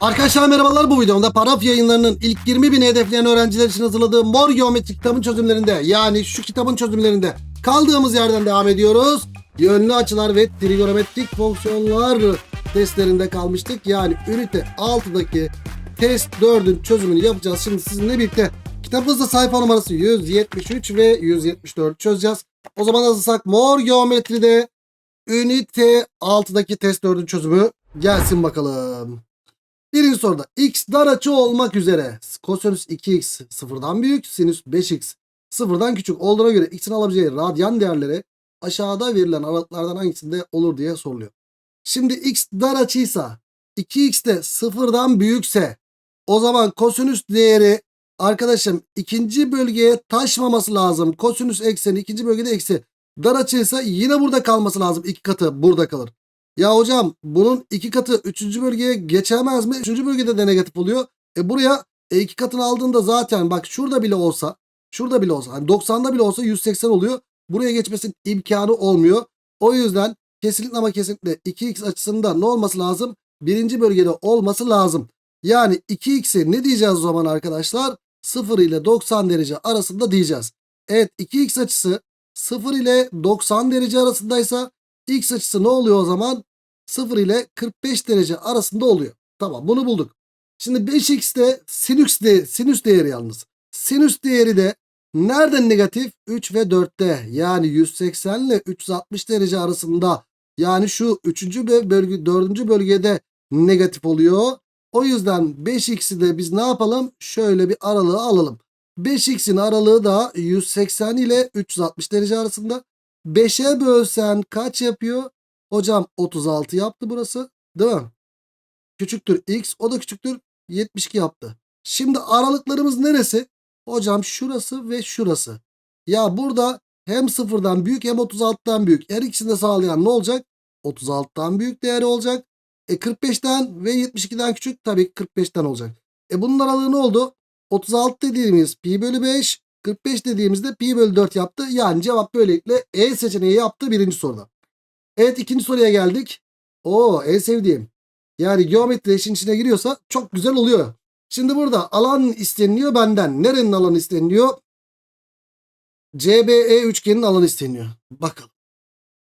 Arkadaşlar merhabalar bu videomda paraf yayınlarının ilk 20 bin hedefleyen öğrenciler için hazırladığı mor geometri kitabın çözümlerinde yani şu kitabın çözümlerinde kaldığımız yerden devam ediyoruz. Yönlü açılar ve trigonometrik fonksiyonlar testlerinde kalmıştık. Yani ünite 6'daki test 4'ün çözümünü yapacağız şimdi sizinle birlikte. Kitabımızda sayfa numarası 173 ve 174 çözeceğiz. O zaman hazırsak mor geometride ünite 6'daki test 4'ün çözümü gelsin bakalım. Birinci soruda x dar açı olmak üzere kosinüs 2x sıfırdan büyük sinüs 5x sıfırdan küçük olduğuna göre x'in alabileceği radyan değerleri aşağıda verilen aralıklardan hangisinde olur diye soruluyor. Şimdi x dar açıysa 2x de sıfırdan büyükse o zaman kosinüs değeri arkadaşım ikinci bölgeye taşmaması lazım. Kosinüs ekseni ikinci bölgede eksi. Dar açıysa yine burada kalması lazım. iki katı burada kalır. Ya hocam bunun iki katı üçüncü bölgeye geçemez mi? Üçüncü bölgede de negatif oluyor. E buraya e iki katını aldığında zaten bak şurada bile olsa şurada bile olsa hani 90'da bile olsa 180 oluyor. Buraya geçmesinin imkanı olmuyor. O yüzden kesinlikle ama kesinlikle 2x açısında ne olması lazım? Birinci bölgede olması lazım. Yani 2x'e ne diyeceğiz o zaman arkadaşlar? 0 ile 90 derece arasında diyeceğiz. Evet 2x açısı 0 ile 90 derece arasındaysa x açısı ne oluyor o zaman? 0 ile 45 derece arasında oluyor. Tamam bunu bulduk. Şimdi 5x'te sinüs, de, sinüs değeri yalnız. Sinüs değeri de nereden negatif? 3 ve 4'te. Yani 180 ile 360 derece arasında. Yani şu 3. bölge 4. bölgede negatif oluyor. O yüzden 5x'i de biz ne yapalım? Şöyle bir aralığı alalım. 5x'in aralığı da 180 ile 360 derece arasında. 5'e bölsen kaç yapıyor? Hocam 36 yaptı burası. Değil mi? Küçüktür x. O da küçüktür 72 yaptı. Şimdi aralıklarımız neresi? Hocam şurası ve şurası. Ya burada hem sıfırdan büyük hem 36'dan büyük. Her ikisini de sağlayan ne olacak? 36'dan büyük değeri olacak. E 45'ten ve 72'den küçük tabii ki 45'ten olacak. E bunun aralığı ne oldu? 36 dediğimiz pi bölü 5 45 dediğimizde pi bölü 4 yaptı. Yani cevap böylelikle E seçeneği yaptı birinci soruda. Evet ikinci soruya geldik. Oo en sevdiğim. Yani geometri işin içine giriyorsa çok güzel oluyor. Şimdi burada alan isteniliyor benden. Nerenin alanı isteniliyor? CBE üçgenin alanı isteniyor. Bakalım.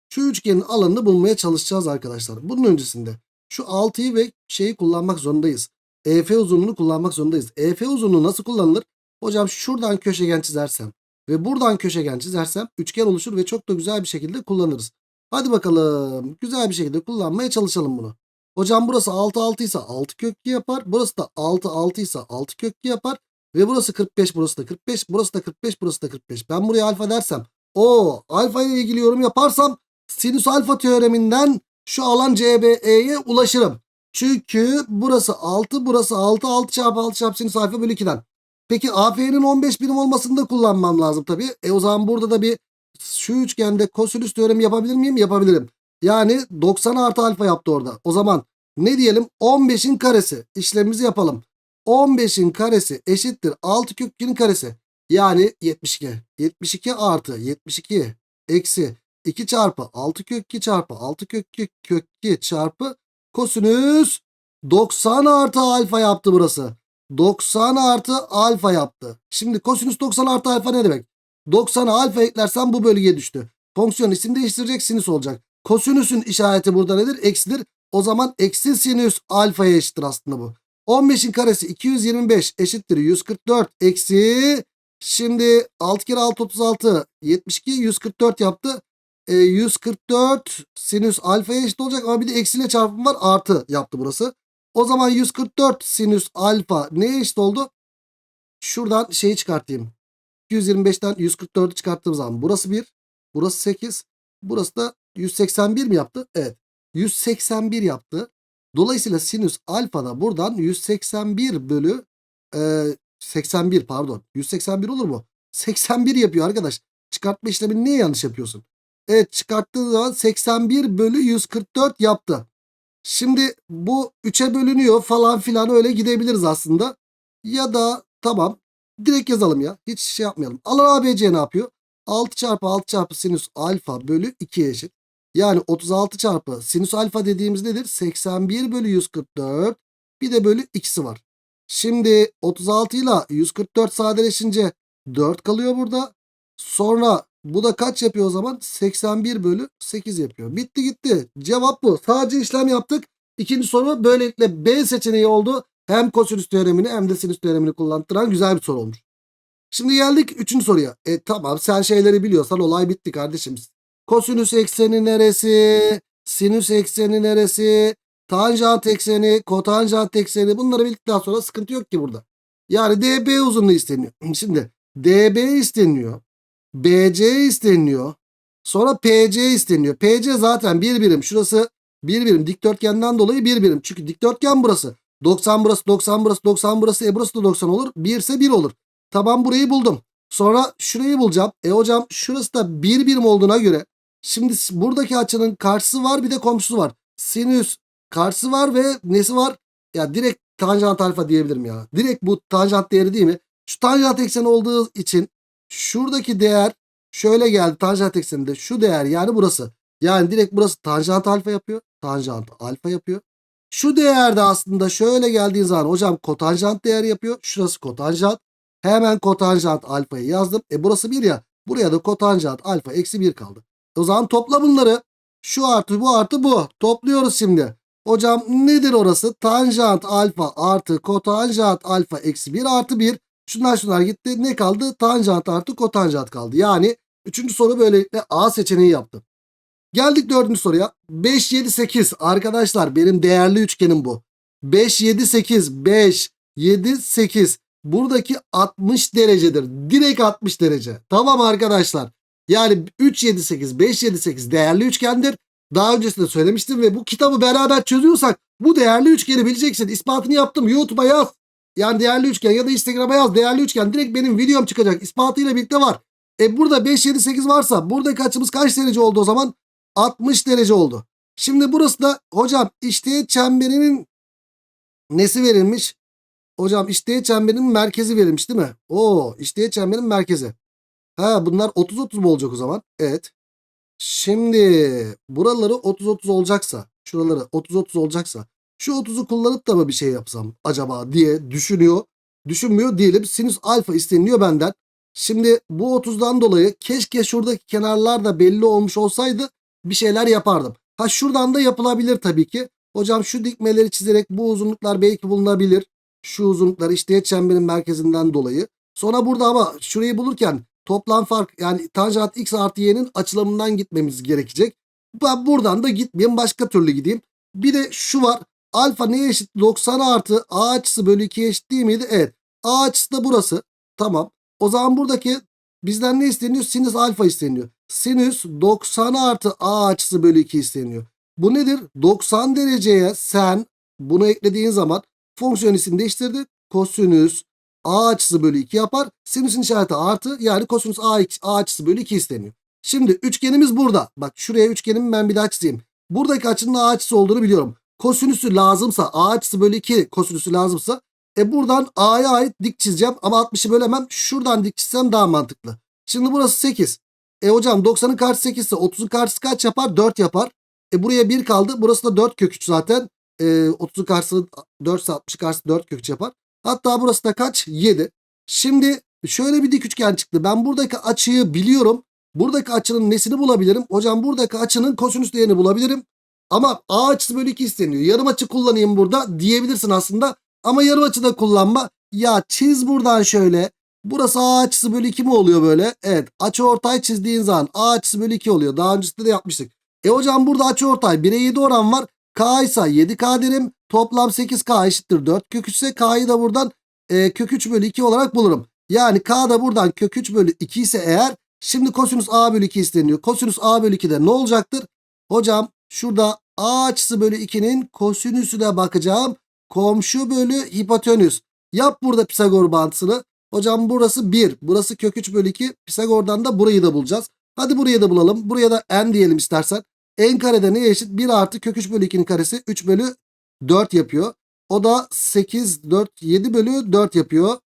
Şu üçgenin alanını bulmaya çalışacağız arkadaşlar. Bunun öncesinde şu 6'yı ve şeyi kullanmak zorundayız. EF uzunluğunu kullanmak zorundayız. EF uzunluğu nasıl kullanılır? Hocam şuradan köşegen çizersem ve buradan köşegen çizersem üçgen oluşur ve çok da güzel bir şekilde kullanırız. Hadi bakalım güzel bir şekilde kullanmaya çalışalım bunu. Hocam burası 6 6 ise 6 kök 2 yapar. Burası da 6 6 ise 6 kök 2 yapar. Ve burası 45 burası da 45 burası da 45 burası da 45. Ben buraya alfa dersem o alfa ile ilgili yorum yaparsam sinüs alfa teoreminden şu alan CBE'ye ulaşırım. Çünkü burası 6 burası 6 6 çarpı 6 çarpı sinüs alfa bölü 2'den. Peki AF'nin 15 birim olmasını da kullanmam lazım tabii. E o zaman burada da bir şu üçgende kosinüs teoremi yapabilir miyim? Yapabilirim. Yani 90 artı alfa yaptı orada. O zaman ne diyelim? 15'in karesi. İşlemimizi yapalım. 15'in karesi eşittir 6 kök 2'nin karesi. Yani 72. 72 artı 72 eksi 2 çarpı 6 kök 2 çarpı 6 kök 2 kök 2 çarpı kosinüs 90 artı alfa yaptı burası. 90 artı alfa yaptı. Şimdi kosinüs 90 artı alfa ne demek? 90'a alfa eklersen bu bölgeye düştü. Fonksiyon isim değiştirecek sinüs olacak. Kosinüsün işareti burada nedir? Eksidir. O zaman eksi sinüs alfaya eşittir aslında bu. 15'in karesi 225 eşittir 144 eksi şimdi 6 kere 6 36 72 144 yaptı. E, 144 sinüs alfaya eşit olacak ama bir de eksiyle çarpım var artı yaptı burası. O zaman 144 sinüs alfa neye eşit oldu? Şuradan şeyi çıkartayım. 225'ten 144'ü çıkarttığım zaman burası 1, burası 8, burası da 181 mi yaptı? Evet. 181 yaptı. Dolayısıyla sinüs alfa da buradan 181 bölü e, 81 pardon. 181 olur mu? 81 yapıyor arkadaş. Çıkartma işlemini niye yanlış yapıyorsun? Evet çıkarttığı zaman 81 bölü 144 yaptı. Şimdi bu 3'e bölünüyor falan filan öyle gidebiliriz aslında. Ya da tamam direkt yazalım ya. Hiç şey yapmayalım. Alan ABC ne yapıyor? 6 çarpı 6 çarpı sinüs alfa bölü 2'ye eşit. Yani 36 çarpı sinüs alfa dediğimiz nedir? 81 bölü 144 Bir de bölü ikisi var. Şimdi 36 ile 144 sadeleşince 4 kalıyor burada. Sonra bu da kaç yapıyor o zaman? 81 bölü 8 yapıyor. Bitti gitti. Cevap bu. Sadece işlem yaptık. İkinci soru böylelikle B seçeneği oldu. Hem kosinüs teoremini hem de sinüs teoremini kullandıran güzel bir soru olmuş. Şimdi geldik üçüncü soruya. E tamam sen şeyleri biliyorsan olay bitti kardeşim. Kosinüs ekseni neresi? Sinüs ekseni neresi? Tanjant ekseni, kotanjant ekseni bunları bildikten sonra sıkıntı yok ki burada. Yani DB uzunluğu isteniyor. Şimdi DB isteniyor. BC isteniyor. Sonra PC isteniyor. PC zaten bir birim. Şurası bir birim. Dikdörtgenden dolayı bir birim. Çünkü dikdörtgen burası. 90 burası, 90 burası, 90 burası. E burası da 90 olur. 1 ise 1 olur. Tamam burayı buldum. Sonra şurayı bulacağım. E hocam şurası da bir birim olduğuna göre. Şimdi buradaki açının karşısı var bir de komşusu var. Sinüs karşısı var ve nesi var? Ya direkt tanjant alfa diyebilirim ya. Direkt bu tanjant değeri değil mi? Şu tanjant ekseni olduğu için şuradaki değer şöyle geldi tanjant ekseninde şu değer yani burası. Yani direkt burası tanjant alfa yapıyor. Tanjant alfa yapıyor. Şu değerde aslında şöyle geldiği zaman hocam kotanjant değeri yapıyor. Şurası kotanjant. Hemen kotanjant alfayı yazdım. E burası 1 ya. Buraya da kotanjant alfa eksi 1 kaldı. O zaman topla bunları. Şu artı bu artı bu. Topluyoruz şimdi. Hocam nedir orası? Tanjant alfa artı kotanjant alfa eksi 1 artı 1. Şunlar şunlar gitti. Ne kaldı? Tanjant artı kotanjant kaldı. Yani üçüncü soru böylelikle A seçeneği yaptım. Geldik dördüncü soruya. 5, 7, 8. Arkadaşlar benim değerli üçgenim bu. 5, 7, 8. 5, 7, 8. Buradaki 60 derecedir. Direkt 60 derece. Tamam arkadaşlar. Yani 3, 7, 8, 5, 7, 8 değerli üçgendir. Daha öncesinde söylemiştim ve bu kitabı beraber çözüyorsak bu değerli üçgeni bileceksin. İspatını yaptım. YouTube'a yaz. Yani değerli üçgen ya da Instagram'a yaz. Değerli üçgen direkt benim videom çıkacak. İspatıyla birlikte var. E burada 5, 7, 8 varsa buradaki açımız kaç derece oldu o zaman? 60 derece oldu. Şimdi burası da hocam işteğet çemberinin nesi verilmiş? Hocam işteğet çemberinin merkezi verilmiş değil mi? Oo işteğet çemberin merkezi. Ha bunlar 30-30 mu olacak o zaman? Evet. Şimdi buraları 30-30 olacaksa şuraları 30-30 olacaksa şu 30'u kullanıp da mı bir şey yapsam acaba diye düşünüyor. Düşünmüyor değilim. Sinüs alfa isteniliyor benden. Şimdi bu 30'dan dolayı keşke şuradaki kenarlar da belli olmuş olsaydı bir şeyler yapardım. Ha şuradan da yapılabilir tabii ki. Hocam şu dikmeleri çizerek bu uzunluklar belki bulunabilir. Şu uzunluklar işte çemberin merkezinden dolayı. Sonra burada ama şurayı bulurken toplam fark yani tanjant x artı y'nin açılımından gitmemiz gerekecek. Ben buradan da gitmeyeyim başka türlü gideyim. Bir de şu var. Alfa neye eşit? 90 artı a açısı bölü 2 eşit değil miydi? Evet. A açısı da burası. Tamam. O zaman buradaki bizden ne isteniyor? Sinüs alfa isteniyor. Sinüs 90 artı a açısı bölü 2 isteniyor. Bu nedir? 90 dereceye sen bunu eklediğin zaman fonksiyon isim değiştirdi. Kosinüs a açısı bölü 2 yapar. Sinüsün işareti artı yani kosinüs a, a açısı bölü 2 isteniyor. Şimdi üçgenimiz burada. Bak şuraya üçgenimi ben bir daha çizeyim. Buradaki açının a açısı olduğunu biliyorum. Kosinüsü lazımsa a açısı bölü 2 kosinüsü lazımsa e buradan a'ya ait dik çizeceğim ama 60'ı bölemem. Şuradan dik çizsem daha mantıklı. Şimdi burası 8. E hocam 90'ın karşısı 8 ise 30'un karşısı kaç yapar? 4 yapar. E buraya 1 kaldı. Burası da 4 kök 3 zaten. E, 30'un karşısı 4 ise 60'ın karşısı 4 kök 3 yapar. Hatta burası da kaç? 7. Şimdi şöyle bir dik üçgen çıktı. Ben buradaki açıyı biliyorum. Buradaki açının nesini bulabilirim? Hocam buradaki açının kosinüs değerini bulabilirim. Ama a açısı bölü 2 isteniyor. Yarım açı kullanayım burada diyebilirsin aslında. Ama yarım açı da kullanma. Ya çiz buradan şöyle. Burası a açısı bölü 2 mi oluyor böyle? Evet. Açı ortay çizdiğin zaman a açısı bölü 2 oluyor. Daha öncesinde de yapmıştık. E hocam burada açı ortay 1'e 7 oran var. K ise 7K derim. Toplam 8K eşittir 4 kök 3 ise K'yı da buradan e, kök 3 bölü 2 olarak bulurum. Yani K da buradan kök 3 bölü 2 ise eğer şimdi kosinüs A bölü 2 isteniyor. Kosinüs A bölü 2'de ne olacaktır? Hocam şurada A açısı bölü 2'nin kosinüsüne bakacağım. Komşu bölü hipotenüs. Yap burada Pisagor bağıntısını. Hocam burası 1. Burası kök 3 bölü 2. Pisagor'dan da burayı da bulacağız. Hadi burayı da bulalım. Buraya da n diyelim istersen. n karede neye eşit? 1 artı kök 3 bölü 2'nin karesi 3 bölü 4 yapıyor. O da 8, 4, 7 bölü 4 yapıyor.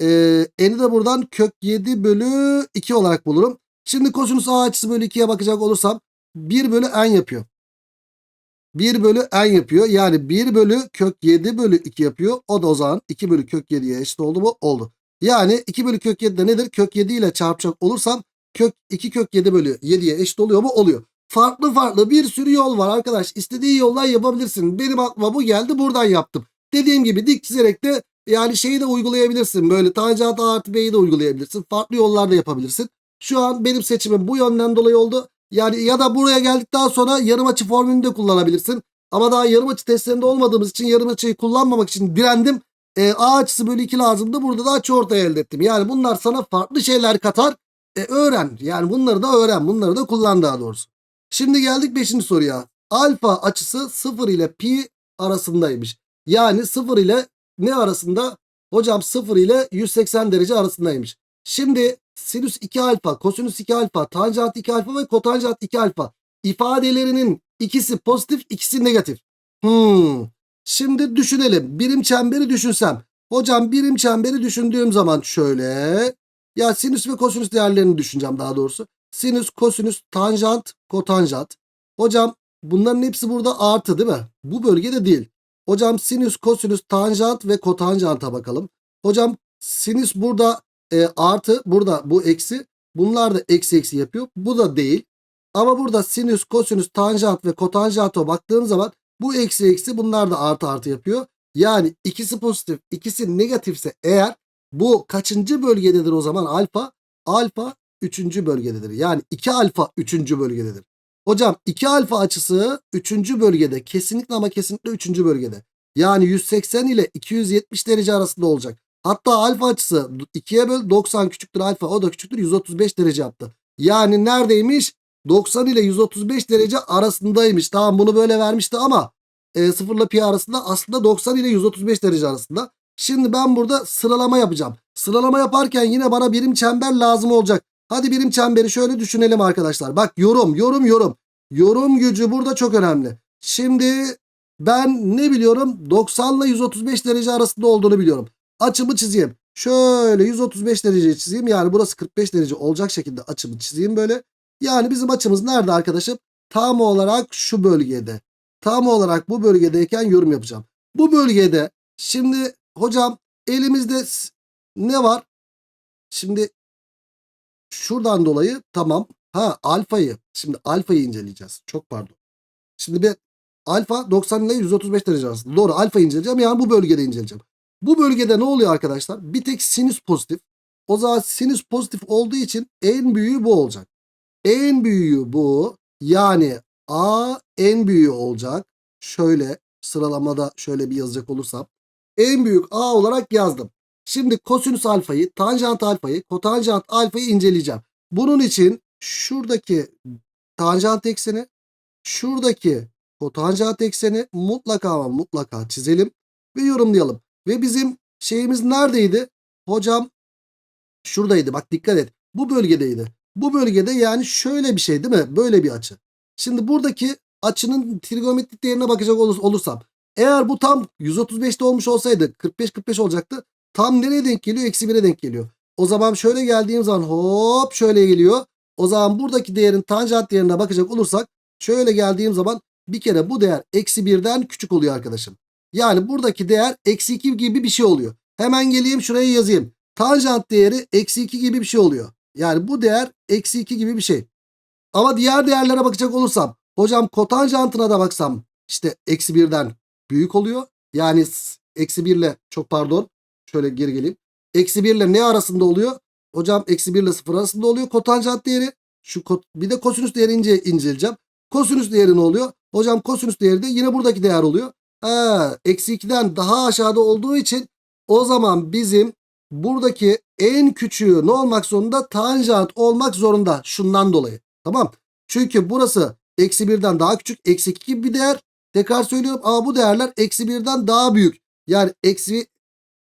Ee, n'i de buradan kök 7 bölü 2 olarak bulurum. Şimdi kosinüs a açısı bölü 2'ye bakacak olursam 1 bölü n yapıyor. 1 bölü n yapıyor. Yani 1 bölü kök 7 bölü 2 yapıyor. O da o zaman 2 bölü kök 7'ye eşit oldu mu? Oldu. Yani 2 bölü kök 7 de nedir? Kök 7 ile çarpacak olursam kök 2 kök 7 bölü 7'ye eşit oluyor mu? Oluyor. Farklı farklı bir sürü yol var arkadaş. İstediği yoldan yapabilirsin. Benim aklıma bu geldi buradan yaptım. Dediğim gibi dik çizerek de yani şeyi de uygulayabilirsin. Böyle tanjant artı B'yi de uygulayabilirsin. Farklı yollarda yapabilirsin. Şu an benim seçimim bu yönden dolayı oldu. Yani ya da buraya geldikten sonra yarım açı formülünü de kullanabilirsin. Ama daha yarım açı testlerinde olmadığımız için yarım açıyı kullanmamak için direndim. E, A açısı bölü 2 lazımdı. Burada da açı ortaya elde ettim. Yani bunlar sana farklı şeyler katar. E, öğren. Yani bunları da öğren. Bunları da kullan daha doğrusu. Şimdi geldik 5. soruya. Alfa açısı 0 ile pi arasındaymış. Yani 0 ile ne arasında? Hocam 0 ile 180 derece arasındaymış. Şimdi sinüs 2 alfa, kosinüs 2 alfa, tanjant 2 alfa ve kotanjant 2 alfa ifadelerinin ikisi pozitif, ikisi negatif. Hmm. Şimdi düşünelim. Birim çemberi düşünsem. Hocam birim çemberi düşündüğüm zaman şöyle. Ya sinüs ve kosinüs değerlerini düşüneceğim daha doğrusu. Sinüs, kosinüs, tanjant, kotanjant. Hocam bunların hepsi burada artı değil mi? Bu bölgede değil. Hocam sinüs, kosinüs, tanjant ve kotanjanta bakalım. Hocam sinüs burada e, artı, burada bu eksi. Bunlar da eksi eksi yapıyor. Bu da değil. Ama burada sinüs, kosinüs, tanjant ve kotanjanta baktığım zaman bu eksi eksi bunlar da artı artı yapıyor. Yani ikisi pozitif, ikisi negatifse eğer bu kaçıncı bölgededir o zaman alfa? Alfa 3. bölgededir. Yani 2 alfa 3. bölgededir. Hocam 2 alfa açısı 3. bölgede. Kesinlikle ama kesinlikle 3. bölgede. Yani 180 ile 270 derece arasında olacak. Hatta alfa açısı 2'ye böl 90 küçüktür alfa o da küçüktür 135 derece yaptı. Yani neredeymiş? 90 ile 135 derece arasındaymış. Tamam bunu böyle vermişti ama e, 0 ile pi arasında aslında 90 ile 135 derece arasında. Şimdi ben burada sıralama yapacağım. Sıralama yaparken yine bana birim çember lazım olacak. Hadi birim çemberi şöyle düşünelim arkadaşlar. Bak yorum, yorum, yorum. Yorum gücü burada çok önemli. Şimdi ben ne biliyorum? 90 ile 135 derece arasında olduğunu biliyorum. Açımı çizeyim. Şöyle 135 derece çizeyim. Yani burası 45 derece olacak şekilde açımı çizeyim böyle. Yani bizim açımız nerede arkadaşım? Tam olarak şu bölgede. Tam olarak bu bölgedeyken yorum yapacağım. Bu bölgede şimdi hocam elimizde ne var? Şimdi şuradan dolayı tamam. Ha alfayı. Şimdi alfayı inceleyeceğiz. Çok pardon. Şimdi bir alfa 90 ile 135 derece arasında. Doğru alfa inceleyeceğim. Yani bu bölgede inceleyeceğim. Bu bölgede ne oluyor arkadaşlar? Bir tek sinüs pozitif. O zaman sinüs pozitif olduğu için en büyüğü bu olacak. En büyüğü bu. Yani A en büyüğü olacak. Şöyle sıralamada şöyle bir yazacak olursam. En büyük A olarak yazdım. Şimdi kosinüs alfayı, tanjant alfayı, kotanjant alfayı inceleyeceğim. Bunun için şuradaki tanjant ekseni, şuradaki kotanjant ekseni mutlaka ama mutlaka çizelim ve yorumlayalım. Ve bizim şeyimiz neredeydi? Hocam şuradaydı. Bak dikkat et. Bu bölgedeydi. Bu bölgede yani şöyle bir şey değil mi? Böyle bir açı. Şimdi buradaki açının trigonometrik değerine bakacak olurs olursam. Eğer bu tam 135'te olmuş olsaydı 45-45 olacaktı. Tam nereye denk geliyor? Eksi 1'e denk geliyor. O zaman şöyle geldiğim zaman hop şöyle geliyor. O zaman buradaki değerin tanjant değerine bakacak olursak şöyle geldiğim zaman bir kere bu değer eksi 1'den küçük oluyor arkadaşım. Yani buradaki değer eksi 2 gibi bir şey oluyor. Hemen geleyim şuraya yazayım. Tanjant değeri eksi 2 gibi bir şey oluyor. Yani bu değer eksi 2 gibi bir şey. Ama diğer değerlere bakacak olursam hocam kotanjantına da baksam işte eksi 1'den büyük oluyor. Yani eksi 1 ile çok pardon şöyle geri geleyim. Eksi 1 ile ne arasında oluyor? Hocam eksi 1 ile 0 arasında oluyor kotanjant değeri. Şu bir de kosinüs değeri ince, inceleyeceğim. Kosinüs değeri ne oluyor? Hocam kosinüs değeri de yine buradaki değer oluyor. Ha, eksi 2'den daha aşağıda olduğu için o zaman bizim buradaki en küçüğü ne olmak zorunda? Tanjant olmak zorunda şundan dolayı. Tamam. Çünkü burası eksi 1'den daha küçük. Eksi 2 gibi bir değer. Tekrar söylüyorum ama bu değerler eksi 1'den daha büyük. Yani eksi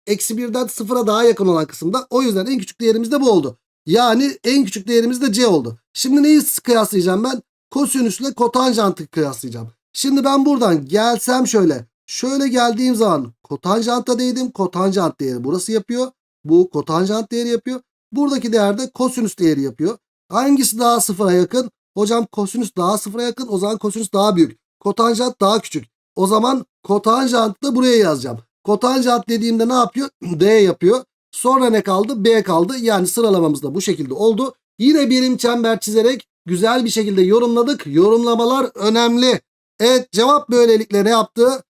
eksi 1'den 0'a daha yakın olan kısımda. O yüzden en küçük değerimiz de bu oldu. Yani en küçük değerimiz de C oldu. Şimdi neyi kıyaslayacağım ben? Kosinüsle kotanjantı kıyaslayacağım. Şimdi ben buradan gelsem şöyle. Şöyle geldiğim zaman kotanjanta değdim. Kotanjant değeri burası yapıyor. Bu kotanjant değeri yapıyor. Buradaki değer de kosinüs değeri yapıyor. Hangisi daha sıfıra yakın? Hocam kosinüs daha sıfıra yakın. O zaman kosinüs daha büyük. Kotanjant daha küçük. O zaman kotanjantı da buraya yazacağım. Kotanjant dediğimde ne yapıyor? D yapıyor. Sonra ne kaldı? B kaldı. Yani sıralamamız da bu şekilde oldu. Yine birim çember çizerek güzel bir şekilde yorumladık. Yorumlamalar önemli. Evet cevap böylelikle ne yaptı?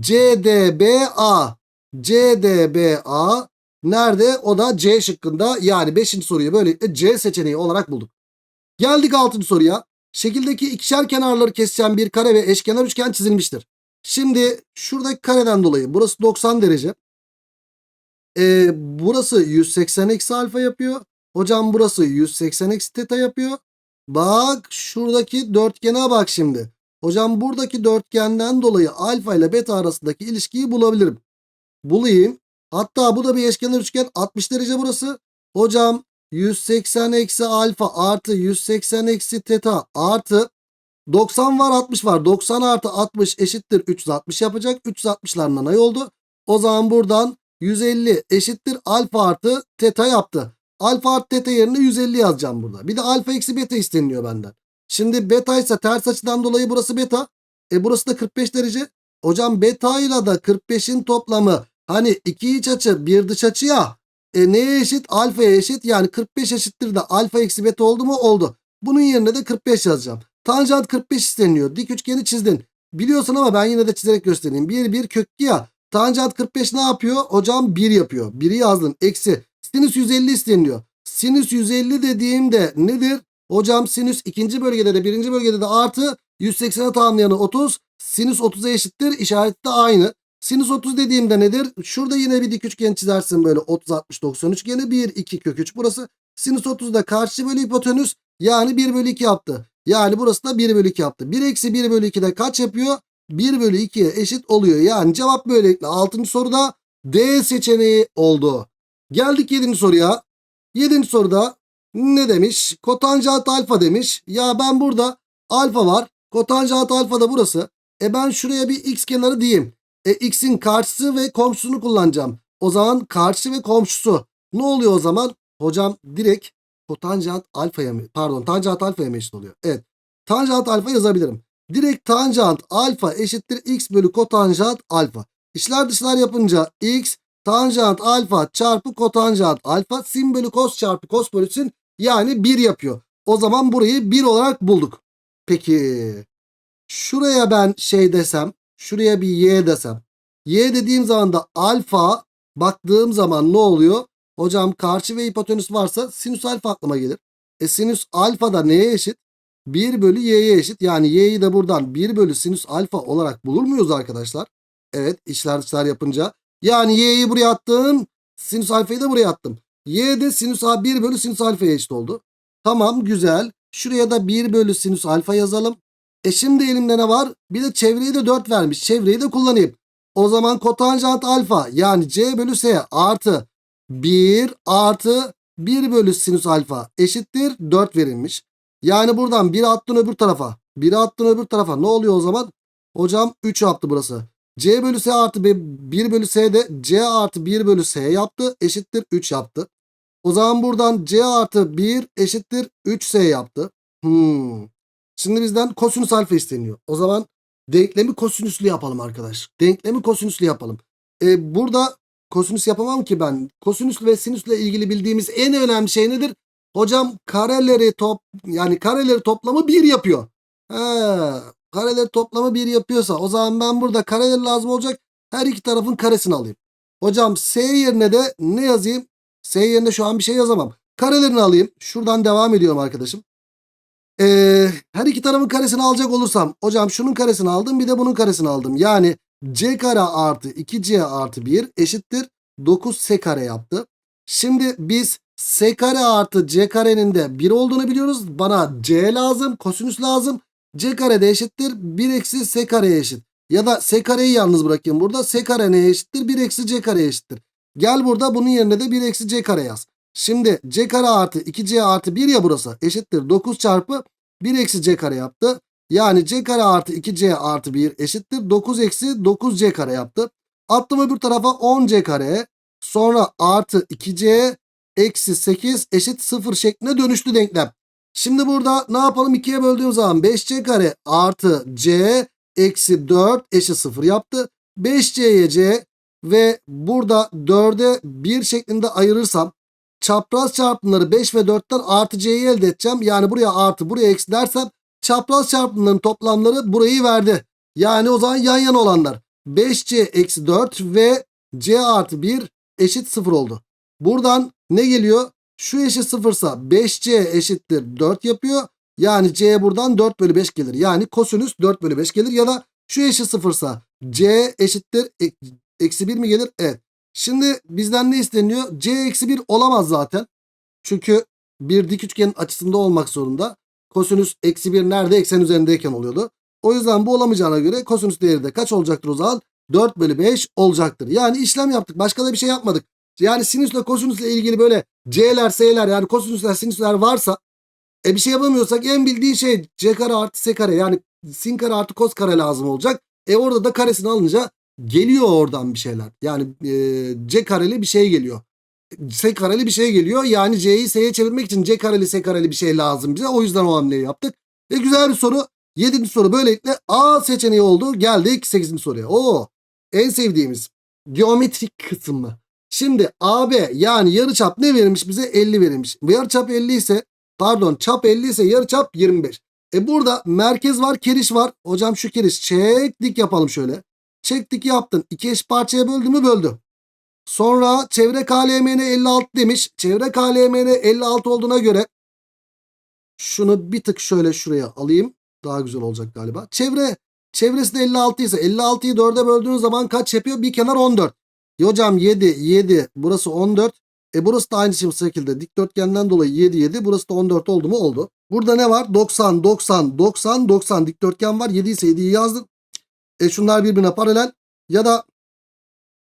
CDBA. CDBA nerede? O da C şıkkında. Yani 5. soruyu böylelikle C seçeneği olarak bulduk. Geldik 6. soruya. Şekildeki ikişer kenarları kesişen bir kare ve eşkenar üçgen çizilmiştir. Şimdi şuradaki kareden dolayı burası 90 derece. Ee, burası 180 eksi alfa yapıyor. Hocam burası 180 eksi teta yapıyor. Bak şuradaki dörtgene bak şimdi. Hocam buradaki dörtgenden dolayı alfa ile beta arasındaki ilişkiyi bulabilirim. Bulayım. Hatta bu da bir eşkenar üçgen 60 derece burası. Hocam 180 eksi alfa artı 180 eksi teta artı 90 var 60 var. 90 artı 60 eşittir 360 yapacak. 360'lar nanay oldu. O zaman buradan 150 eşittir alfa artı teta yaptı. Alfa artı teta yerine 150 yazacağım burada. Bir de alfa eksi beta isteniyor benden. Şimdi beta ise ters açıdan dolayı burası beta. E burası da 45 derece. Hocam beta ile de 45'in toplamı hani iki iç açı bir dış açı ya. E neye eşit? Alfaya eşit. Yani 45 eşittir de alfa eksi beta oldu mu? Oldu. Bunun yerine de 45 yazacağım. Tanjant 45 isteniyor. Dik üçgeni çizdin. Biliyorsun ama ben yine de çizerek göstereyim. 1 1 kök 2 ya. Tanjant 45 ne yapıyor? Hocam 1 yapıyor. 1'i yazdın. Eksi. Sinüs 150 isteniyor. Sinüs 150 dediğimde nedir? Hocam sinüs ikinci bölgede de birinci bölgede de artı 180'e tamamlayanı 30. Sinüs 30'a eşittir. İşareti de aynı. Sinüs 30 dediğimde nedir? Şurada yine bir dik üçgen çizersin böyle 30 60 90 üçgeni 1 2 kök 3 burası. Sinüs 30'da karşı bölü hipotenüs yani 1 bölü 2 yaptı. Yani burası da 1 bölü 2 yaptı. 1 eksi 1 bölü 2 de kaç yapıyor? 1 bölü 2'ye eşit oluyor. Yani cevap böylelikle 6. soruda D seçeneği oldu. Geldik 7. soruya. 7. soruda ne demiş? Kotanjant alfa demiş. Ya ben burada alfa var. Kotanjant alfa da burası. E ben şuraya bir x kenarı diyeyim. E x'in karşısı ve komşusunu kullanacağım. O zaman karşı ve komşusu. Ne oluyor o zaman? Hocam direkt kotanjant alfaya mı? Pardon tanjant alfaya mı eşit oluyor? Evet. Tanjant alfa yazabilirim. Direkt tanjant alfa eşittir x bölü kotanjant alfa. İşler dışlar yapınca x tanjant alfa çarpı kotanjant alfa sin bölü kos çarpı kos bölü sin yani 1 yapıyor. O zaman burayı 1 olarak bulduk. Peki şuraya ben şey desem şuraya bir y desem. Y dediğim zaman da alfa baktığım zaman ne oluyor? Hocam karşı ve hipotenüs varsa sinüs alfa aklıma gelir. E sinüs alfa da neye eşit? 1 bölü y'ye eşit. Yani y'yi de buradan 1 bölü sinüs alfa olarak bulur muyuz arkadaşlar? Evet işler dışlar yapınca. Yani y'yi buraya attım. Sinüs alfayı da buraya attım. Y de sinüs a 1 bölü sinüs alfaya eşit oldu. Tamam güzel. Şuraya da 1 bölü sinüs alfa yazalım. E şimdi elimde ne var? Bir de çevreyi de 4 vermiş. Çevreyi de kullanayım. O zaman kotanjant alfa yani c bölü s artı 1 artı 1 bölü sinüs alfa eşittir 4 verilmiş. Yani buradan 1 attın öbür tarafa. 1 attın öbür tarafa. Ne oluyor o zaman? Hocam 3 yaptı burası. C bölü S artı 1 bölü S de C artı 1 bölü S yaptı. Eşittir 3 yaptı. O zaman buradan C artı 1 eşittir 3S yaptı. Hmm. Şimdi bizden kosinüs alfa isteniyor. O zaman denklemi kosinüslü yapalım arkadaş. Denklemi kosinüslü yapalım. E, burada kosinüs yapamam ki ben. Kosinüs ve sinüsle ilgili bildiğimiz en önemli şey nedir? Hocam kareleri top yani kareleri toplamı 1 yapıyor. He, kareleri toplamı 1 yapıyorsa o zaman ben burada kareler lazım olacak. Her iki tarafın karesini alayım. Hocam S yerine de ne yazayım? S yerine şu an bir şey yazamam. Karelerini alayım. Şuradan devam ediyorum arkadaşım. Ee, her iki tarafın karesini alacak olursam hocam şunun karesini aldım bir de bunun karesini aldım. Yani c kare artı 2c artı 1 eşittir 9s kare yaptı. Şimdi biz s kare artı c karenin de 1 olduğunu biliyoruz. Bana c lazım kosinüs lazım. C kare de eşittir 1 eksi s kareye eşit. Ya da s kareyi yalnız bırakayım burada. s kare neye eşittir? 1 eksi c kareye eşittir. Gel burada bunun yerine de 1 eksi c kare yaz. Şimdi c kare artı 2c artı 1 ya burası eşittir 9 çarpı 1 eksi c kare yaptı. Yani c kare artı 2c artı 1 eşittir 9 eksi 9c kare yaptı. Attım öbür tarafa 10c kare sonra artı 2c eksi 8 eşit 0 şekline dönüştü denklem. Şimdi burada ne yapalım 2'ye böldüğüm zaman 5c kare artı c eksi 4 eşit 0 yaptı. 5c'ye c ve burada 4'e 1 şeklinde ayırırsam çapraz çarpımları 5 ve 4'ten artı c'yi elde edeceğim. Yani buraya artı buraya eksi dersem çapraz çarpımların toplamları burayı verdi. Yani o zaman yan yana olanlar 5c eksi 4 ve c artı 1 eşit 0 oldu. Buradan ne geliyor? Şu eşit 0 ise 5c eşittir 4 yapıyor. Yani c buradan 4 bölü 5 gelir. Yani kosinüs 4 bölü 5 gelir. Ya da şu eşit 0 ise c eşittir e- eksi 1 mi gelir? Evet. Şimdi bizden ne isteniyor? c eksi 1 olamaz zaten. Çünkü bir dik üçgenin açısında olmak zorunda. Kosinüs eksi 1 nerede? Eksen üzerindeyken oluyordu. O yüzden bu olamayacağına göre kosinüs değeri de kaç olacaktır o zaman? 4 bölü 5 olacaktır. Yani işlem yaptık. Başka da bir şey yapmadık. Yani sinüsle kosinüsle ilgili böyle c'ler s'ler yani kosinüsler sinüsler varsa e bir şey yapamıyorsak en bildiğin şey c kare artı s kare yani sin kare artı kos kare lazım olacak. E orada da karesini alınca geliyor oradan bir şeyler. Yani e, c kareli bir şey geliyor. S kareli bir şey geliyor. Yani c'yi s'ye çevirmek için c kareli s kareli bir şey lazım bize. O yüzden o hamleyi yaptık. Ve güzel bir soru. Yedinci soru böylelikle A seçeneği oldu. Geldik sekizinci soruya. Oo, en sevdiğimiz geometrik kısmı. Şimdi AB yani yarıçap ne verilmiş bize? 50 verilmiş. Yarıçap 50 ise pardon çap 50 ise yarıçap 25. E burada merkez var kiriş var. Hocam şu kiriş çektik yapalım şöyle. Çektik yaptın. İki eş parçaya böldü mü böldü. Sonra çevre KLMN 56 demiş. Çevre KLMN 56 olduğuna göre şunu bir tık şöyle şuraya alayım. Daha güzel olacak galiba. Çevre çevresi de 56 ise 56'yı 4'e böldüğünüz zaman kaç yapıyor? Bir kenar 14. E hocam 7 7 burası 14. E burası da aynı şekilde dikdörtgenden dolayı 7 7 burası da 14 oldu mu? Oldu. Burada ne var? 90 90 90 90 dikdörtgen var. 7 ise 7'yi yazdım. E şunlar birbirine paralel ya da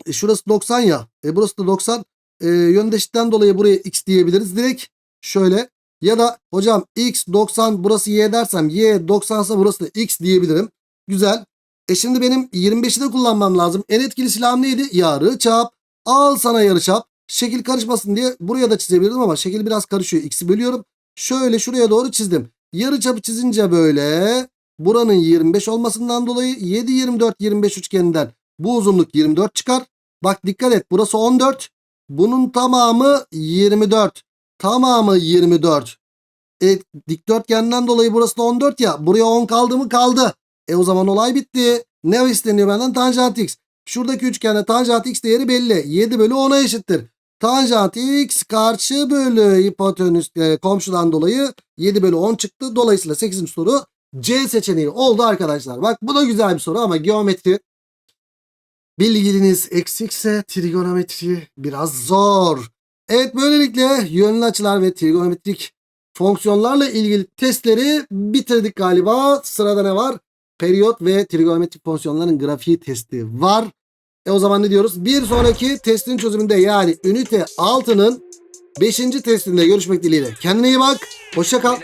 e şurası 90 ya. E burası da 90. E yöndeşlikten dolayı buraya x diyebiliriz. Direkt şöyle ya da hocam x 90 burası y dersem y 90 ise burası da x diyebilirim. Güzel. E şimdi benim 25'i de kullanmam lazım. En etkili silahım neydi? Yarı çap. Al sana yarı çap. Şekil karışmasın diye buraya da çizebilirdim ama şekil biraz karışıyor. X'i bölüyorum. Şöyle şuraya doğru çizdim. Yarı çapı çizince böyle buranın 25 olmasından dolayı 7 24 25 üçgeninden bu uzunluk 24 çıkar. Bak dikkat et burası 14. Bunun tamamı 24. Tamamı 24. E, dikdörtgenden dolayı burası da 14 ya. Buraya 10 kaldı mı kaldı. E o zaman olay bitti. Ne isteniyor benden? Tanjant x. Şuradaki üçgende tanjant x değeri belli. 7 bölü 10'a eşittir. Tanjant x karşı bölü hipotenüs e, komşudan dolayı 7 bölü 10 çıktı. Dolayısıyla 8. soru C seçeneği oldu arkadaşlar. Bak bu da güzel bir soru ama geometri bilginiz eksikse trigonometri biraz zor. Evet böylelikle yönlü açılar ve trigonometrik fonksiyonlarla ilgili testleri bitirdik galiba. Sırada ne var? Periyot ve trigonometrik fonksiyonların grafiği testi var. E o zaman ne diyoruz? Bir sonraki testin çözümünde yani ünite 6'nın 5. testinde görüşmek dileğiyle. Kendine iyi bak. Hoşça kal.